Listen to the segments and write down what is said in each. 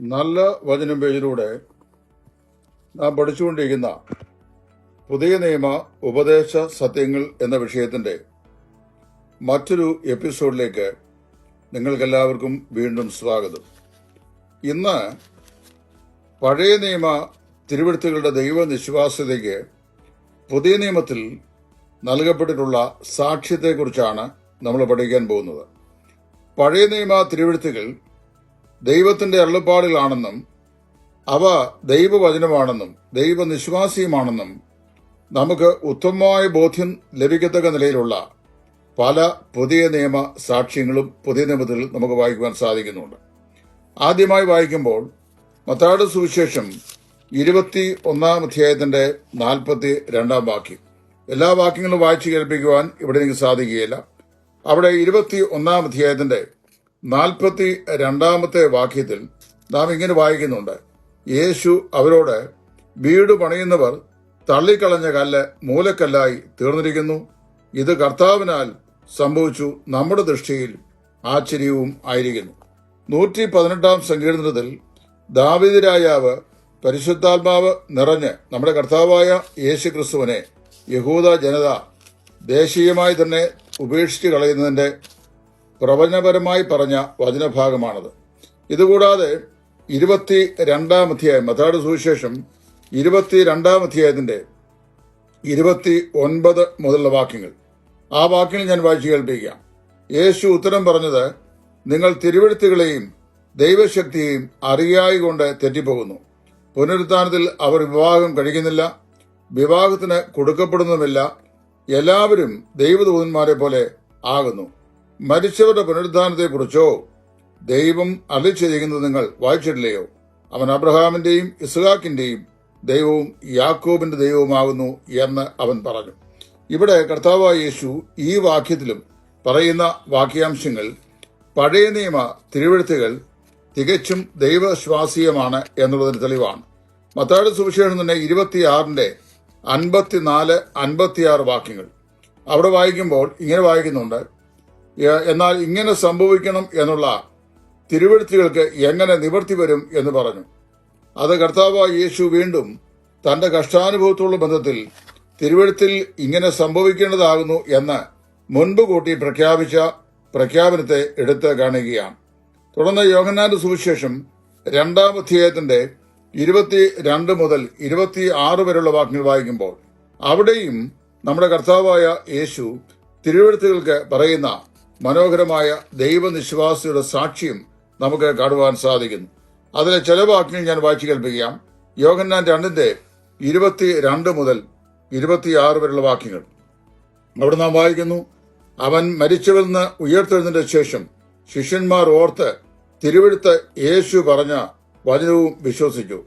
നല്ല വചനം പേജിലൂടെ നാം പഠിച്ചുകൊണ്ടിരിക്കുന്ന പുതിയ നിയമ ഉപദേശ സത്യങ്ങൾ എന്ന വിഷയത്തിന്റെ മറ്റൊരു എപ്പിസോഡിലേക്ക് നിങ്ങൾക്കെല്ലാവർക്കും വീണ്ടും സ്വാഗതം. ഇന്ന് പഴയ നിയമ തിരുവഴുത്തുകളുടെ ദൈവനിശ്വാസ്യതയ്ക്ക് പുതിയ നിയമത്തിൽ നൽകപ്പെട്ടിട്ടുള്ള സാക്ഷ്യത്തെക്കുറിച്ചാണ് നമ്മൾ പഠിക്കാൻ പോകുന്നത്. പഴയ നിയമ തിരുവഴുത്തുകൾ ദൈവത്തിന്റെ അരുളപ്പാടുകളാണെന്നും അവ ദൈവവചനമാണെന്നും ദൈവനിശ്വാസിയുമാണെന്നും നമുക്ക് ഉത്തമമായ ബോധ്യം ലഭിക്കത്തക്ക നിലയിലുള്ള പല പുതിയ നിയമ സാക്ഷ്യങ്ങളും പുതിയ നിയമത്തിൽ നമുക്ക് വായിക്കുവാൻ സാധിക്കുന്നുണ്ട്. ആദ്യമായി വായിക്കുമ്പോൾ മത്താട് സുവിശേഷം ഇരുപത്തി ഒന്നാം അധ്യായത്തിന്റെ നാൽപ്പത്തി രണ്ടാം വാക്യം. എല്ലാ വാക്യങ്ങളും വായിച്ചു കേൾപ്പിക്കുവാൻ ഇവിടെ എനിക്ക് സാധിക്കുകയില്ല. അവിടെ ഇരുപത്തി ഒന്നാം അധ്യായത്തിന്റെ നാൽപ്പത്തി രണ്ടാമത്തെ വാക്യത്തിൽ നാം ഇങ്ങനെ വായിക്കുന്നുണ്ട്. യേശു അവരോട് വീട് പണിയുന്നവർ തള്ളിക്കളഞ്ഞ കല്ല് മൂലക്കല്ലായി തീർന്നിരിക്കുന്നു. ഇത് കർത്താവിനാൽ സംഭവിച്ചു നമ്മുടെ ദൃഷ്ടിയിൽ ആശ്ചര്യവും ആയിരിക്കുന്നു. നൂറ്റി പതിനെട്ടാം സങ്കീർത്തനത്തിൽ ദാവിദ് രാജാവ് പരിശുദ്ധാത്മാവ് നിറഞ്ഞ് നമ്മുടെ കർത്താവായ യേശു ക്രിസ്തുവിനെ യഹൂദ ജനത ദേശീയമായി തന്നെ ഉപേക്ഷിച്ച് കളയുന്നതിന്റെ പ്രവചനപരമായി പറഞ്ഞ വചനഭാഗമാണത്. ഇതുകൂടാതെ ഇരുപത്തി രണ്ടാം അധ്യായം മതാട് സുവിശേഷം ഇരുപത്തി രണ്ടാം അധ്യായത്തിന്റെ ഇരുപത്തി ഒൻപത് മുതലുള്ള വാക്യങ്ങൾ. ആ വാക്യങ്ങൾ ഞാൻ വായിച്ചു കേൾപ്പിക്കാം. യേശു ഉത്തരം പറഞ്ഞത് നിങ്ങൾ തിരുവഴുത്തുകളെയും ദൈവശക്തിയെയും അറിയായി കൊണ്ട് തെറ്റിപ്പോകുന്നു. പുനരുത്ഥാനത്തിൽ അവർ വിവാഹം കഴിക്കുന്നില്ല വിവാഹത്തിന് കൊടുക്കപ്പെടുന്നതുമില്ല. എല്ലാവരും ദൈവദൂതന്മാരെ പോലെ ആകുന്നു. മരിച്ചവരുടെ പുനരുദ്ധാനത്തെക്കുറിച്ചോ ദൈവം അലിച്ചിരിക്കുന്നത് നിങ്ങൾ വായിച്ചിട്ടില്ലയോ? അവൻ അബ്രഹാമിന്റെയും ഇസ്ഹാക്കിന്റെയും ദൈവവും യാക്കോബിന്റെ ദൈവവുമാകുന്നു എന്ന് അവൻ പറഞ്ഞു. ഇവിടെ കർത്താവായ യേശു ഈ വാക്യത്തിലും പറയുന്ന വാക്യാംശങ്ങൾ പഴയ നിയമ തിരുവഴുത്തുകൾ തികച്ചും ദൈവശ്വാസീയമാണ് എന്നുള്ളതിന് തെളിവാണ്. മത്താട് സുവിശേഷം തന്നെ ഇരുപത്തിയാറിന്റെ അൻപത്തിനാല് അൻപത്തിയാറ് വാക്യങ്ങൾ. അവിടെ വായിക്കുമ്പോൾ ഇങ്ങനെ വായിക്കുന്നുണ്ട് "എ- എന്നാൽ ഇങ്ങനെ സംഭവിക്കണം എന്നുള്ള തിരുവഴുത്തുകൾക്ക് എങ്ങനെ നിവർത്തി വരും എന്ന് പറഞ്ഞു. അത് കർത്താവ് യേശു വീണ്ടും തന്റെ കഷ്ടാനുഭവത്തോടുള്ള ബന്ധത്തിൽ തിരുവഴുത്തിൽ ഇങ്ങനെ സംഭവിക്കേണ്ടതാകുന്നു എന്ന് മുൻപ് കൂട്ടി പ്രഖ്യാപിച്ച പ്രഖ്യാപനത്തെ എടുത്ത് കാണുകയാണ്. തുടർന്ന് യോഹന്നാന്റെ സുവിശേഷം രണ്ടാം അധ്യായത്തിന്റെ ഇരുപത്തി രണ്ട് മുതൽ ഇരുപത്തി ആറ് വരെയുള്ള വാക്യങ്ങൾ വായിക്കുമ്പോൾ അവിടെയും നമ്മുടെ കർത്താവായ യേശു തിരുവഴുത്തുകൾക്ക് പറയുന്ന മനോഹരമായ ദൈവനിശ്വാസിയുടെ സാക്ഷ്യം നമുക്ക് കാണുവാൻ സാധിക്കുന്നു. അതിലെ ചില വാക്യങ്ങൾ ഞാൻ വായിച്ചു കേൾപ്പിക്കാം. യോഗന്നാൻ രണ്ടിന്റെ ഇരുപത്തി രണ്ട് മുതൽ ഇരുപത്തിയാറ് വരെയുള്ള വാക്യങ്ങൾ. അവിടെ നാം വായിക്കുന്നു അവൻ മരിച്ചവരിൽ നിന്ന് ഉയർത്തെഴുന്നതിന്റെ ശേഷം ശിഷ്യന്മാർ ഓർത്ത് തിരുവഴുത്ത് യേശു പറഞ്ഞ വചനവും വിശ്വസിച്ചു.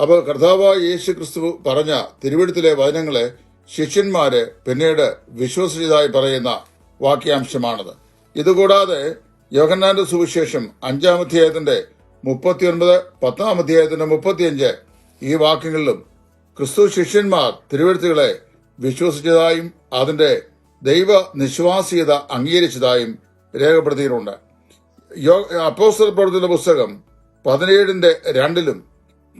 അപ്പോൾ കർത്താവായ യേശു ക്രിസ്തു പറഞ്ഞ തിരുവഴുത്തിലെ വചനങ്ങളെ ശിഷ്യന്മാര് പിന്നീട് വിശ്വസിച്ചതായി പറയുന്ന വാക്യാംശമാണത്. ഇതുകൂടാതെ യോഹന്നാന്റെ സുവിശേഷം അഞ്ചാം അധ്യായത്തിന്റെ മുപ്പത്തിയൊൻപത് പത്താം അധ്യായത്തിന്റെ മുപ്പത്തിയഞ്ച് ഈ വാക്യങ്ങളിലും ക്രിസ്തു ശിഷ്യന്മാർ തിരുവഴുത്തുകളെ വിശ്വസിച്ചതായും അതിന്റെ ദൈവ നിശ്വാസീയത അംഗീകരിച്ചതായും രേഖപ്പെടുത്തിയിട്ടുണ്ട്. യോ- പ്രവർത്തന പുസ്തകം പതിനേഴിന്റെ രണ്ടിലും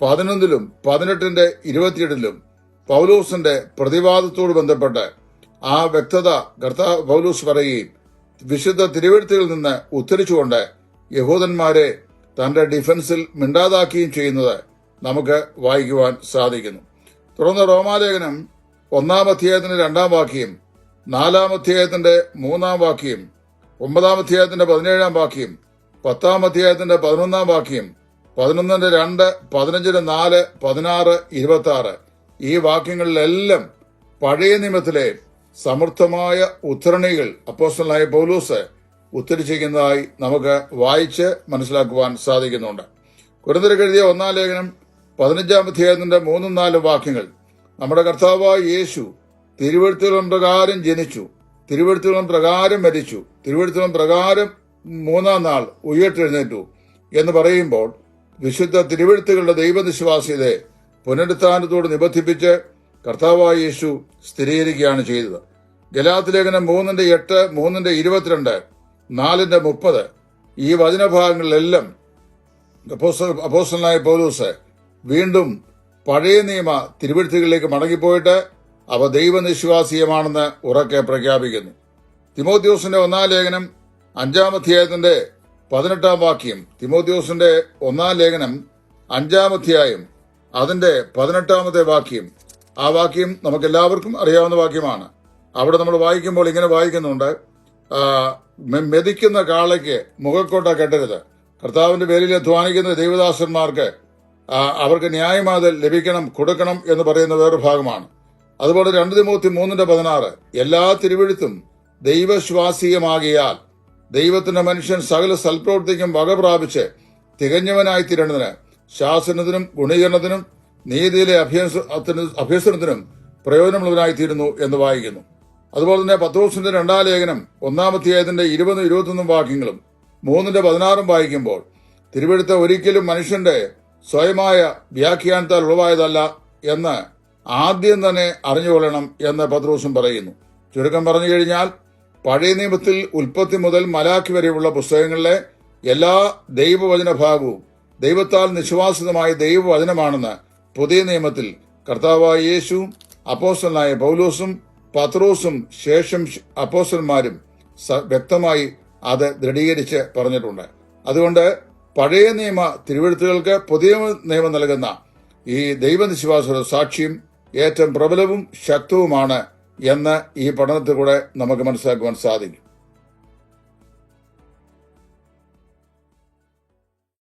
പതിനൊന്നിലും പതിനെട്ടിന്റെ ഇരുപത്തിയെട്ടിലും പൗലൂസിന്റെ പ്രതിവാദത്തോട് ബന്ധപ്പെട്ട് ആ വ്യക്തത കർത്താവ് പൗലൂസ് പറയുകയും വിശുദ്ധ തിരുവഴുത്തുകളിൽ നിന്ന് ഉദ്ധരിച്ചുകൊണ്ട് യഹൂദന്മാരെ തന്റെ ഡിഫൻസിൽ മിണ്ടാതാക്കുകയും ചെയ്യുന്നത് നമുക്ക് വായിക്കുവാൻ സാധിക്കുന്നു. തുടർന്ന് റോമാലേഖനം ഒന്നാം അധ്യായത്തിന്റെ രണ്ടാം വാക്യം നാലാം അധ്യായത്തിന്റെ മൂന്നാം വാക്യം ഒമ്പതാം അധ്യായത്തിന്റെ പതിനേഴാം വാക്യം പത്താം അധ്യായത്തിന്റെ പതിനൊന്നാം വാക്യം പതിനൊന്നിന്റെ രണ്ട് പതിനഞ്ചിന്റെ നാല് പതിനാറ് ഇരുപത്തി ആറ് ഈ വാക്യങ്ങളിലെല്ലാം പഴയ നിയമത്തിലെ സമർത്ഥമായ ഉദ്ധരണികൾ അപ്പോസ്റ്റലായ പൗലൂസ് ഉദ്ധരിച്ചിരിക്കുന്നതായി നമുക്ക് വായിച്ച് മനസ്സിലാക്കുവാൻ സാധിക്കുന്നുണ്ട്. കുരുന്നര കഴുതിയ ഒന്നാം ലേഖനം പതിനഞ്ചാം അധ്യായത്തിന്റെ മൂന്നും നാലും വാക്യങ്ങൾ. നമ്മുടെ കർത്താവായ യേശു തിരുവഴുത്തുകളും പ്രകാരം ജനിച്ചു തിരുവഴുത്തുകളും പ്രകാരം മരിച്ചു തിരുവഴുത്തുകളും പ്രകാരം മൂന്നാം നാൾ ഉയർത്തെഴുന്നേറ്റു എന്ന് പറയുമ്പോൾ വിശുദ്ധ തിരുവഴുത്തുകളുടെ ദൈവനിശ്വാസിയെ പുനരുത്ഥാനത്തോട് നിബന്ധിപ്പിച്ച് കർത്താവായ യേശു സ്ഥിരീകരിക്കുകയാണ് ചെയ്തത്. ഗലാത്ത് ലേഖനം മൂന്നിന്റെ എട്ട് മൂന്നിന്റെ ഇരുപത്തിരണ്ട് നാലിന്റെ മുപ്പത് ഈ വചനഭാഗങ്ങളിലെല്ലാം അപ്പോസ്റ്റലായ പൗലൂസ് വീണ്ടും പഴയ നിയമ തിരുവഴുത്തുകളിലേക്ക് മടങ്ങിപ്പോയിട്ട് അവ ദൈവനിശ്വാസീയമാണെന്ന് ഉറക്കെ പ്രഖ്യാപിക്കുന്നു. തിമോത്യോസിന്റെ ഒന്നാം ലേഖനം അഞ്ചാം അധ്യായത്തിന്റെ പതിനെട്ടാം വാക്യം തിമോത്യോസിന്റെ ഒന്നാം ലേഖനം അഞ്ചാം അധ്യായം അതിന്റെ പതിനെട്ടാമത്തെ വാക്യം ആ വാക്യം നമുക്ക് എല്ലാവർക്കും അറിയാവുന്ന വാക്യമാണ്. അവിടെ നമ്മൾ വായിക്കുമ്പോൾ ഇങ്ങനെ വായിക്കുന്നുണ്ട്. മെതിക്കുന്ന കാളയ്ക്ക് മുഖക്കോട്ട കെട്ടരുത്. കർത്താവിന്റെ പേരിൽ അധ്വാനിക്കുന്ന ദൈവദാസന്മാർക്ക് അവർക്ക് ന്യായമാതൽ ലഭിക്കണം കൊടുക്കണം എന്ന് പറയുന്ന വേറൊരു ഭാഗമാണ്. അതുപോലെ രണ്ട് തിമൂത്തി മൂന്നിന്റെ പതിനാറ് എല്ലാ തിരുവഴുത്തും ദൈവശ്വാസീയമാകിയാൽ ദൈവത്തിന്റെ മനുഷ്യൻ സകല സൽപ്രവൃത്തിക്കും വക പ്രാപിച്ച് തികഞ്ഞവനായി തീരേണ്ടതിന് ശാസനത്തിനും ഗുണീകരണത്തിനും നീതിയിലെ അഭ്യസ- അഭ്യസനത്തിനും പ്രയോജനമുള്ളവനായി തീരുന്നു എന്ന് വായിക്കുന്നു. അതുപോലെ തന്നെ പത്രോസിന്റെ രണ്ടാം ലേഖനം ഒന്നാമധ്യായത്തിന്റെ ഇരുപതും ഇരുപത്തൊന്നും വാക്യങ്ങളും മൂന്നിന്റെ പതിനാറും വായിക്കുമ്പോൾ തിരുവഴുത്ത് ഒരിക്കലും മനുഷ്യന്റെ സ്വയമായ വ്യാഖ്യാനത്താൽ ഉളവായതല്ല എന്ന് ആദ്യം തന്നെ അറിഞ്ഞുകൊള്ളണം എന്ന് പത്രോസും പറയുന്നു. ചുരുക്കം പറഞ്ഞു കഴിഞ്ഞാൽ പഴയ നിയമത്തിൽ ഉൽപ്പത്തി മുതൽ മലാഖി വരെയുള്ള പുസ്തകങ്ങളിലെ എല്ലാ ദൈവവചന ഭാഗവും ദൈവത്താൽ നിശ്വാസിതമായ ദൈവവചനമാണെന്ന് പുതിയ നിയമത്തിൽ കർത്താവായ യേശു അപ്പോസ്റ്റലായ പൗലോസും പത്രോസും ശേഷം അപ്പോസ്റ്റന്മാരും വ്യക്തമായി അത് ദൃഢീകരിച്ച് പറഞ്ഞിട്ടുണ്ട്. അതുകൊണ്ട് പഴയ നിയമ തിരുവെഴുത്തുകൾക്ക് പുതിയ നിയമം നൽകുന്ന ഈ ദൈവനിശ്വാസ സാക്ഷ്യം ഏറ്റവും പ്രബലവും ശക്തവുമാണ് എന്ന് ഈ പഠനത്തിലൂടെ നമുക്ക് മനസ്സിലാക്കുവാൻ സാധിക്കും.